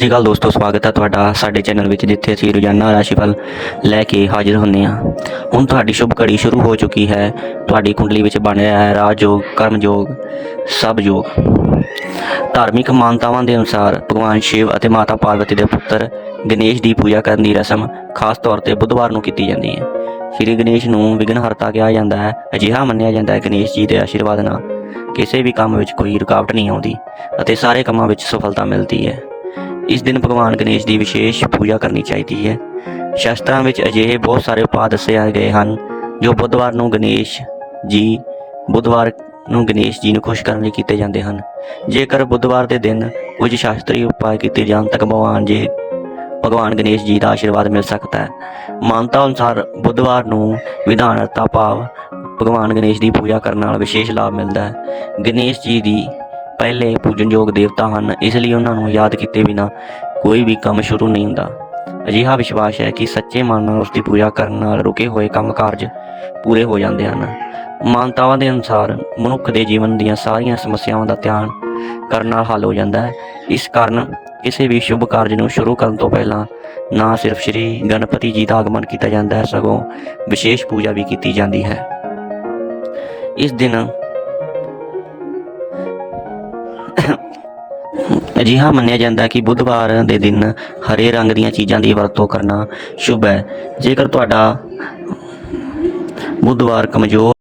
ਸਤਿ ਸ਼੍ਰੀ ਅਕਾਲ ਦੋਸਤੋ, ਸਵਾਗਤ ਹੈ ਤੁਹਾਡਾ ਸਾਡੇ ਚੈਨਲ ਵਿੱਚ, ਜਿੱਥੇ ਅਸੀਂ ਰੋਜ਼ਾਨਾ ਰਾਸ਼ੀਫਲ ਲੈ ਕੇ ਹਾਜ਼ਰ ਹੁੰਦੇ ਹਾਂ। ਹੁਣ ਤੁਹਾਡੀ ਸ਼ੁਭ ਘੜੀ ਸ਼ੁਰੂ ਹੋ ਚੁੱਕੀ ਹੈ। ਤੁਹਾਡੀ ਕੁੰਡਲੀ ਵਿੱਚ ਬਣ ਰਿਹਾ ਹੈ ਰਾਜਯੋਗ, ਕਰਮਯੋਗ ਕਰਮ ਸਭ ਯੋਗ ਧਾਰਮਿਕ ਮਾਨਤਾਵਾਂ ਦੇ ਅਨੁਸਾਰ ਭਗਵਾਨ ਸ਼ਿਵ ਅਤੇ ਮਾਤਾ ਪਾਰਵਤੀ ਦੇ ਪੁੱਤਰ ਗਣੇਸ਼ ਦੀ ਪੂਜਾ ਕਰਨ ਦੀ ਰਸਮ ਖਾਸ ਤੌਰ ਤੇ ਬੁੱਧਵਾਰ ਨੂੰ ਕੀਤੀ ਜਾਂਦੀ ਹੈ। ਸ੍ਰੀ ਗਣੇਸ਼ ਨੂੰ ਵਿਘਨਹਰਤਾ ਕਿਹਾ ਜਾਂਦਾ ਹੈ। ਅਜਿਹਾ ਮੰਨਿਆ ਜਾਂਦਾ ਹੈ ਗਣੇਸ਼ ਜੀ ਦੇ ਆਸ਼ੀਰਵਾਦ ਨਾਲ। ਕਿਸੇ ਵੀ ਕੰਮ ਵਿੱਚ ਕੋਈ ਰੁਕਾਵਟ ਨਹੀਂ ਆਉਂਦੀ ਅਤੇ ਸਾਰੇ ਕੰਮਾਂ ਵਿੱਚ ਸਫਲਤਾ ਮਿਲਦੀ ਹੈ। ਇਸ ਦਿਨ ਭਗਵਾਨ ਗਣੇਸ਼ ਦੀ ਵਿਸ਼ੇਸ਼ ਪੂਜਾ ਕਰਨੀ ਚਾਹੀਦੀ ਹੈ। ਸ਼ਾਸਤਰਾਂ ਵਿੱਚ ਅਜਿਹੇ ਬਹੁਤ ਸਾਰੇ ਉਪਾਅ ਦੱਸੇ ਗਏ ਹਨ, ਜੋ ਬੁੱਧਵਾਰ ਨੂੰ ਗਣੇਸ਼ ਜੀ, ਬੁੱਧਵਾਰ ਨੂੰ ਗਣੇਸ਼ ਜੀ ਨੂੰ ਖੁਸ਼ ਕਰਨ ਲਈ ਕੀਤੇ ਜਾਂਦੇ ਹਨ। ਜੇਕਰ ਬੁੱਧਵਾਰ ਦੇ ਦਿਨ ਕੁਝ ਸ਼ਾਸਤਰੀ ਉਪਾਅ ਕੀਤੇ ਜਾਣ ਤਾਂ ਭਗਵਾਨ ਜੀ, ਭਗਵਾਨ ਗਣੇਸ਼ ਜੀ ਦਾ ਆਸ਼ੀਰਵਾਦ ਮਿਲ ਸਕਦਾ ਹੈ। ਮਾਨਤਾ ਅਨੁਸਾਰ ਬੁੱਧਵਾਰ ਨੂੰ ਵਿਧਾਨਤਾ ਭਾਵ ਭਗਵਾਨ ਗਣੇਸ਼ ਦੀ ਪੂਜਾ ਕਰਨ ਨਾਲ ਵਿਸ਼ੇਸ਼ ਲਾਭ ਮਿਲਦਾ ਹੈ। ਗਣੇਸ਼ ਜੀ ਦੀ ਪਹਿਲੇ ਪੂਜਨਯੋਗ ਦੇਵਤਾ ਹਨ, ਇਸ ਲਈ ਉਹਨਾਂ ਨੂੰ ਯਾਦ ਕੀਤੇ ਬਿਨਾ ਕੋਈ ਵੀ ਕੰਮ ਸ਼ੁਰੂ ਨਹੀਂ ਹੁੰਦਾ। ਅਜਿਹਾ ਵਿਸ਼ਵਾਸ ਹੈ ਕਿ ਸੱਚੇ ਮਨ ਨਾਲ ਉਸ ਦੀ ਪੂਜਾ ਕਰਨ ਨਾਲ ਰੁਕੇ ਹੋਏ ਕੰਮ ਕਾਰਜ ਪੂਰੇ ਹੋ ਜਾਂਦੇ ਹਨ। ਮਾਨਤਾਵਾਂ ਦੇ ਅਨੁਸਾਰ ਮਨੁੱਖ ਦੇ ਜੀਵਨ ਦੀਆਂ ਸਾਰੀਆਂ ਸਮੱਸਿਆਵਾਂ ਦਾ ਧਿਆਨ ਕਰਨ ਨਾਲ ਹੱਲ ਹੋ ਜਾਂਦਾ ਹੈ। ਇਸ ਕਾਰਨ ਕਿਸੇ ਵੀ ਸ਼ੁਭ ਕਾਰਜ ਨੂੰ ਸ਼ੁਰੂ ਕਰਨ ਤੋਂ ਪਹਿਲਾਂ ਨਾ ਸਿਰਫ ਸ੍ਰੀ ਗਣਪਤੀ ਜੀ ਦਾ ਆਗਮਨ ਕੀਤਾ ਜਾਂਦਾ ਹੈ, ਸਗੋਂ ਵਿਸ਼ੇਸ਼ ਪੂਜਾ ਵੀ ਕੀਤੀ ਜਾਂਦੀ ਹੈ। ਇਸ ਦਿਨ ਅਜਿਹਾ ਮੰਨਿਆ ਜਾਂਦਾ ਕਿ ਬੁੱਧਵਾਰ ਦੇ ਦਿਨ ਹਰੇ ਰੰਗ ਦੀਆਂ ਚੀਜ਼ਾਂ ਦੀ ਵਰਤੋਂ ਕਰਨਾ ਸ਼ੁਭ ਹੈ। ਜੇਕਰ ਤੁਹਾਡਾ ਬੁੱਧਵਾਰ ਕਮਜ਼ੋਰ